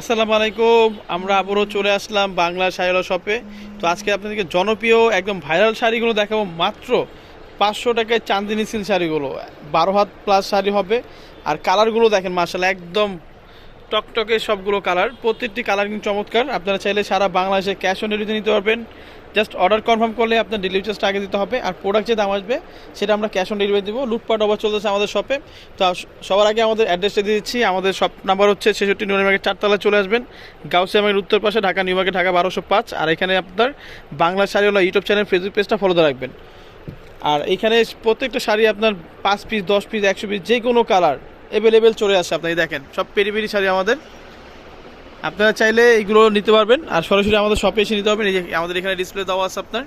আসসালামু আলাইকুম, আমরা আবারও চলে আসলাম বাংলা শাড়িওয়ালা শপে তো আজকে আপনাদেরকে জনপ্রিয় একদম ভাইরাল শাড়িগুলো দেখাবো মাত্র পাঁচশো টাকায় চান্দিনী সিল শাড়িগুলো। বারো হাত প্লাস শাড়ি হবে। আর কালারগুলো দেখেন মার্শাল একদম টকটকে সবগুলো কালার, প্রত্যেকটি কালার কিন্তু চমৎকার। আপনারা চাইলে সারা বাংলাদেশে ক্যাশ অন ডেলিভারি নিতে পারবেন। জাস্ট অর্ডার কনফার্ম করলে আপনার ডেলিভারি চার্জটা আগে দিতে হবে। আর প্রোডাক্ট যে দাম আসবে, সেটা আমরা ক্যাশ অন ডেলিভারি দেবো। লুটপাট অফার চলতেছে আমাদের শপে তো সবার আগে আমাদের অ্যাড্রেসটা দিয়ে দিচ্ছি। আমাদের শপ নাম্বার হচ্ছে ছেষট্টি নিউ মার্কেট চারতলা চলে আসবেন। গাউসিয়া মার্কেট উত্তর পাশে ঢাকা নিউ মার্কেট ঢাকা বারোশো পাঁচ। আর এখানে আপনার বাংলা শাড়িওয়ালা ইউটিউব চ্যানেল ফেসবুক পেজটা ফলো রাখবেন। আর এখানে প্রত্যেকটা শাড়ি আপনার পাঁচ পিস দশ পিস একশো পিস যে কোনো কালার অ্যাভেলেবেল চলে আসছে আপনি দেখেন, সব পেরি পেরি শাড়ি আমাদের। আপনারা চাইলে এইগুলো নিতে পারবেন, আর সরাসরি আমাদের শপে এসে নিতে পারবেন, এই যে আমাদের এখানে ডিসপ্লে দেওয়া আছে আপনার।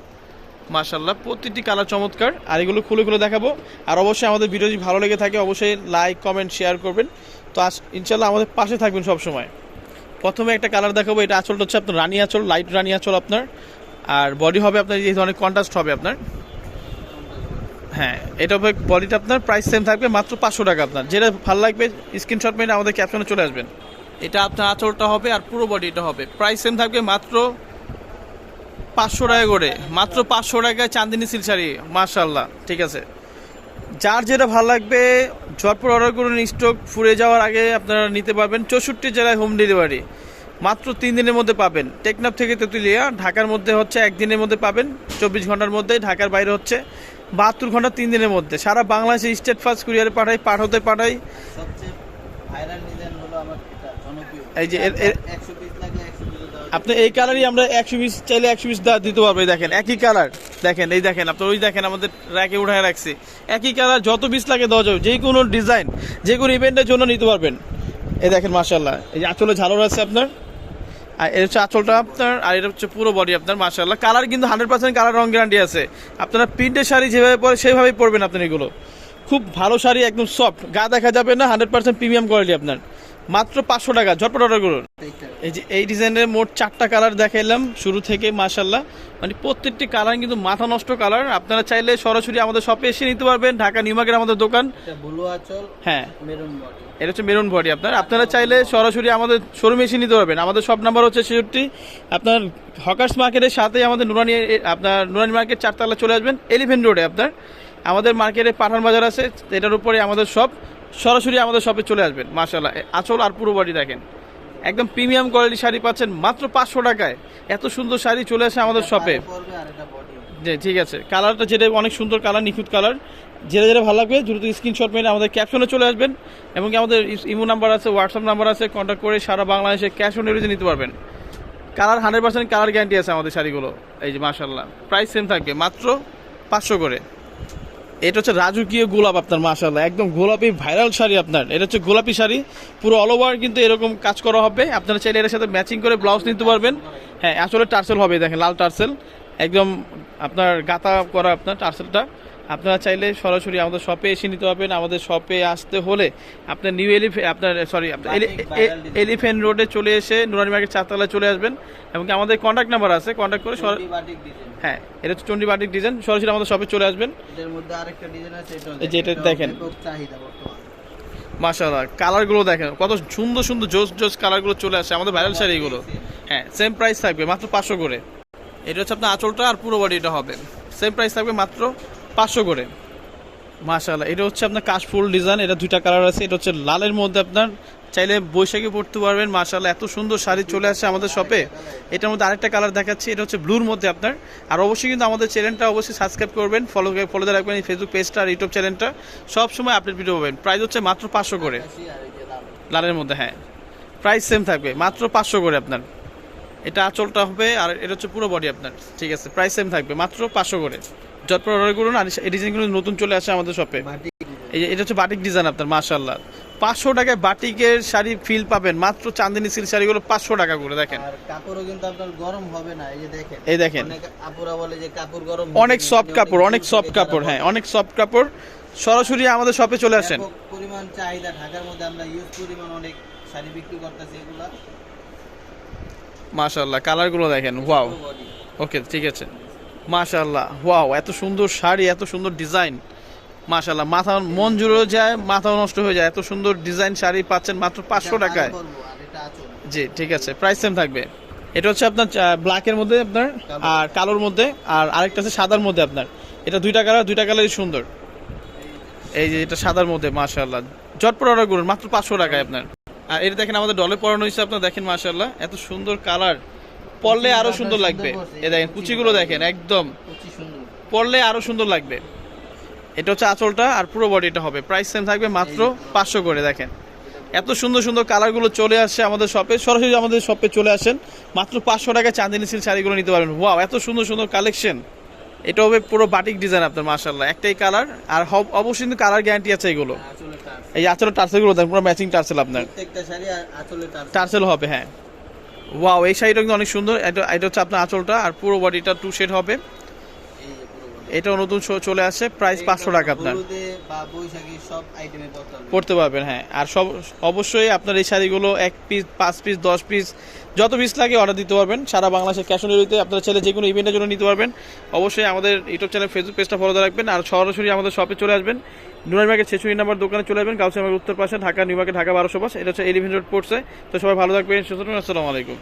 মার্শাল্লাহ প্রতিটি কালার চমৎকার, আর এগুলো খুলে খুলে দেখাবো। আর অবশ্যই আমাদের ভিডিও যদি ভালো লেগে থাকে, অবশ্যই লাইক কমেন্ট শেয়ার করবেন। তো আস ইনশাল্লাহ আমাদের পাশে থাকবেন সব সময় প্রথমে একটা কালার দেখাবো, এটা আঁচলটা হচ্ছে আপনার রানী আঁচল লাইট রানী আঁচল আপনার। আর বডি হবে আপনার এই ধরনের কন্ট্রাস্ট হবে আপনার। হ্যাঁ এটা হবে বডিটা আপনার প্রাইস সেম থাকবে, মাত্র পাঁচশো টাকা আপনার। যেটা ভালো লাগবে স্ক্রিনশট মেরে আমাদের ক্যাপশনে চলে আসবেন। এটা আপনার আঁচলটা হবে আর পুরো বডিটা হবে। প্রাইস সেম থাকবে মাত্র পাঁচশো টাকা করে। মাত্র পাঁচশো টাকায় চান্দিনী সিল শাড়ি মার্শাল্লাহ ঠিক আছে। যার যেটা ভালো লাগবে, ঝটপট অর্ডার করুন স্টক ফুরে যাওয়ার আগে আপনারা নিতে পারবেন। চৌষট্টি জেলায় হোম ডেলিভারি মাত্র তিন দিনের মধ্যে পাবেন। টেকনাফ থেকে তেঁতুলিয়া, ঢাকার মধ্যে হচ্ছে একদিনের মধ্যে পাবেন। চব্বিশ ঘণ্টার মধ্যে ঢাকার বাইরে হচ্ছে। বাহাত্তর ঘণ্টা তিন দিনের মধ্যে। সারা বাংলাদেশে স্টেট ফার্স্ট কুরিয়ারে পাঠাই পাঠাতে পাঠাই। এই যে এর- এর- 100 পিস লাগে 100 পিস দেওয়া। আপনি এই কালারই আমরা একশো পিস চাইলে একশো পিস দিতে পারব দেখেন একই কালার দেখেন এই দেখেন আপনার ওই দেখেন আমাদের র্যাকে উঠায় রাখছি। একই কালার যত পিস লাগে দেওয়া যাবে যে কোনো ডিজাইন যে কোনো ইভেন্টের জন্য নিতে পারবেন। এই দেখেন মার্শাল্লাহ এই যে আঁচলে ঝালর আছে আপনার। আর এর হচ্ছে আপনার, আর হচ্ছে পুরো বডি আপনার কালার কিন্তু হান্ড্রেড কালার গ্যারান্টি আছে। আপনারা শাড়ি যেভাবে সেভাবেই আপনার এগুলো। খুব ভালো শাড়ি, একদম সফট গা দেখা যাবে না হান্ড্রেড পার্সেন্ট প্রিমিয়াম কোয়ালিটি আপনার। মাত্র পাঁচশো টাকা। ঝটপট অর্ডার করুন। এই যে এই ডিজাইনের মোট চারটা কালার দেখাইলাম শুরু থেকে মাশাল্লাহ মানে প্রত্যেকটি কালার কিন্তু মাথা নষ্ট কালার। আপনারা চাইলে সরাসরি আমাদের শপে এসে নিতে পারবেন। ঢাকা নিউ মার্কেট আমাদের দোকান। হ্যাঁ। Maroon body. এটা হচ্ছে মেরুন বডি আপনার। আপনারা চাইলে সরাসরি আমাদের শোরুমে এসে নিতে পারবেন। আমাদের সব নাম্বার হচ্ছে ছেষট্টি। আপনার হকার্স মার্কেটের সাথে আমাদের নুরানি আপনার নুরানি মার্কেট চারতলা চলে আসবেন। এলিভেন্ট রোডে আপনার। আমাদের মার্কেটে পাঠান বাজার আছে। এটার উপরে আমাদের সব সরাসরি আমাদের শপে চলে আসবেন মাশাল্লাহ আঁচল আর পুরো বডি দেখেন। একদম প্রিমিয়াম কোয়ালিটি শাড়ি পাচ্ছেন মাত্র পাঁচশো টাকায়। এত সুন্দর শাড়ি চলে আসে আমাদের শপে জি ঠিক আছে। কালারটা যেটা অনেক সুন্দর কালার নিখুঁত কালার যেটা যেটা ভালো লাগবে দ্রুত স্ক্রিনশট মেরে আমাদের ক্যাপশনে চলে আসবেন এবং আমাদের ইমো নাম্বার আছে হোয়াটসঅ্যাপ নাম্বার আছে কন্ট্যাক্ট করে সারা বাংলাদেশে ক্যাশ অন ডেলিভারি নিতে পারবেন। Colour hundred percent colour guarantee আছে আমাদের শাড়িগুলো। এই যে মাশাল্লাহ প্রাইস সেম থাকবে মাত্র পাঁচশো করে। এটা হচ্ছে রাজকীয় গোলাপ আপনার মাশাল্লাহ একদম গোলাপি ভাইরাল শাড়ি আপনার। এটা হচ্ছে গোলাপি শাড়ি, পুরো অল ওভার কিন্তু এরকম কাজ করা হবে। আপনারা চাইলে এর সাথে ম্যাচিং করে ব্লাউজ নিতে পারবেন। হ্যাঁ আসলে টার্সেল হবে, দেখেন, লাল টার্সেল। একদম আপনার গাতা করা আপনার টার্সেলটা। আপনারা চাইলে সরাসরি আমাদের শপে এসে নিতে পারবেন। আমাদের শপে আসতে হলে আপনার নিউ এলিফে আপনার সরি আপনার এলিফেন্ট রোডে চলে এসে নুরানি মার্কেট চারতলায় চলে আসবেন। এবং আমাদের কন্ট্যাক্ট নাম্বার আছে কন্ট্যাক্ট করে হ্যাঁ এটা হচ্ছে চন্ডী বাটিক ডিজাইন সরাসরি আমাদের শপে চলে আসবেন। এটার মধ্যে আরেকটা ডিজাইন আছে এটা এই যে এটা দেখেন। মাশাআল্লাহ কালারগুলো দেখেন কত সুন্দর সুন্দর জোস জোস কালারগুলো চলে আসে আমাদের ভাইরাল শাড়ি এগুলো। হ্যাঁ সেম প্রাইস থাকবে মাত্র পাঁচশো করে। এটা হচ্ছে আপনার আঁচলটা আর পুরো বডিটা হবে। সেম প্রাইস থাকবে মাত্র পাঁচশো করে। মাশাআল্লাহ, এটা হচ্ছে আপনার কাশফুল ডিজাইন, এটা দুইটা কালার আছে, এটা হচ্ছে লালের মধ্যে আপনার চাইলে বৈশাখী পড়তে পারবেন, মাশাআল্লাহ, এত সুন্দর শাড়ি চলে আসে আমাদের শপে। এটার মধ্যে আরেকটা কালার দেখাচ্ছি, এটা হচ্ছে ব্লুর মধ্যে আপনার। আর অবশ্যই কিন্তু আমাদের চ্যানেলটা অবশ্যই সাবস্ক্রাইব করবেন ফলো ফলো রাখবেন এই ফেসবুক পেজটা আর ইউটিউব চ্যানেলটা। সব সময় আপডেট ভিডিও পাবেন প্রাইস হচ্ছে মাত্র পাঁচশো করে। লালের মধ্যে হ্যাঁ। প্রাইস সেম থাকবে, মাত্র পাঁচশো করে আপনার। এটা আঁচলটা হবে আর এটা হচ্ছে পুরো বডি আপনার। ঠিক আছে প্রাইস সেম থাকবে মাত্র পাঁচশো করে। যতপর অর্ডার করুন আর এই ডিজাইনগুলো নতুন চলে আসে আমাদের শপে এই এটা হচ্ছে বাটিক ডিজাইন আপনার মাশাল্লাহ পাঁচশো টাকায় বাটিকের শাড়ি ফিল পাবেন মাত্র চান্দিনী সিল্ক শাড়িগুলো পাঁচশো টাকা করে দেখেন। কাপড়ও কিন্তু আপনার গরম হবে না এই যে দেখেন। এই দেখেন। আপুরা বলে যে কাপড় গরম অনেক সফট কাপড় অনেক সফট কাপড় হ্যাঁ অনেক সফট কাপড়। সরাসরি আমাদের শপে চলে আসেন। পরিমাণ চাহিদা ঢাকার মধ্যে আমরা ইউজ পরিমাণ অনেক শাড়ি বিক্রি করতেছি এগুলা। মাশাল্লাহ কালারগুলো দেখেন ওয়াও। ওকে ঠিক আছে। মাশাল্লাহ ওয়াও এত সুন্দর শাড়ি এত সুন্দর ডিজাইন। মাশাল্লাহ মাথা মন জুড়ে যায় মাথা নষ্ট হয়ে যায়। এত সুন্দর ডিজাইন শাড়ি পাচ্ছেন মাত্র পাঁচশো টাকায়। জি ঠিক আছে প্রাইস সেম থাকবে। এটা হচ্ছে আপনার ব্ল্যাকের মধ্যে আপনার আর কালোর মধ্যে আর আরেকটা আছে সাদার মধ্যে আপনার। এটা দুইটা কালার দুইটা কালারই সুন্দর। এই যে এটা সাদার মধ্যে মাশাআল্লাহ। জটপট অর্ডার করুন মাত্র পাঁচশো টাকায় আপনার। আর এটা দেখেন আমাদের ডলে পরানো হয়েছে আপনার দেখেন মাশাআল্লাহ। এত সুন্দর কালার পরলে আরও সুন্দর লাগবে। এ দেখেন কুচি কুচিগুলো গুলো দেখেন একদম। পরলে আরও সুন্দর লাগবে। এটা হচ্ছে আঁচলটা আর পুরো বডিটা হবে। প্রাইস সেম থাকবে মাত্র পাঁচশো করে দেখেন। এত সুন্দর সুন্দর কালারগুলো চলে আসছে আমাদের শপে সরাসরি আমাদের শপে চলে আসেন। মাত্র পাঁচশো টাকায় চাঁদিনী সিল্ক শাড়িগুলো নিতে পারবেন। ওয়াও এত সুন্দর সুন্দর কালেকশন এটা হবে পুরো বাটিক ডিজাইন আপনার মাশাল্লাহ একটাই কালার আর অবশ্যই কিন্তু কালার গ্যারান্টি আছে এগুলো। এই আঁচলের টার্সেলগুলো দেখেন পুরো ম্যাচিং টার্সেল আপনার। প্রত্যেকটা শাড়ি আ- টার্সেল। হবে হ্যাঁ। ওয়াও এই শাড়িটা কিন্তু অনেক সুন্দর। এটা এটা হচ্ছে আপনার আঁচলটা আর পুরো বডিটা টু শেড হবে। এটাও নতুন চলে আসে প্রাইস পাঁচশো টাকা আপনার। পড়তে পারবেন হ্যাঁ। আর সব অবশ্যই আপনার এই শাড়িগুলো এক পিস পাঁচ পিস দশ পিস যত পিস লাগে অর্ডার দিতে পারবেন। সারা বাংলাদেশের ক্যাশ অন ডেলিভারিতে আপনার ছেলে যে কোনো ইভেন্টের জন্য নিতে পারবেন। অবশ্যই আমাদের ইউটিউব চ্যানেল ফেসবুক পেজটা ফলো রাখবেন। আর সরাসরি আমাদের শপে চলে আসবেন। নুরাইমার্কেট ছেচুরি নাম্বার দোকানে চলে আসবেন। গাউসিয়া উত্তর পাশে ঢাকা নিউ মার্কেট ঢাকা বারোশো বাস এটা হচ্ছে এলিভেন রোড পড়ছে তো সবাই ভালো থাকবেন সুতরাং আসসালামু আলাইকুম।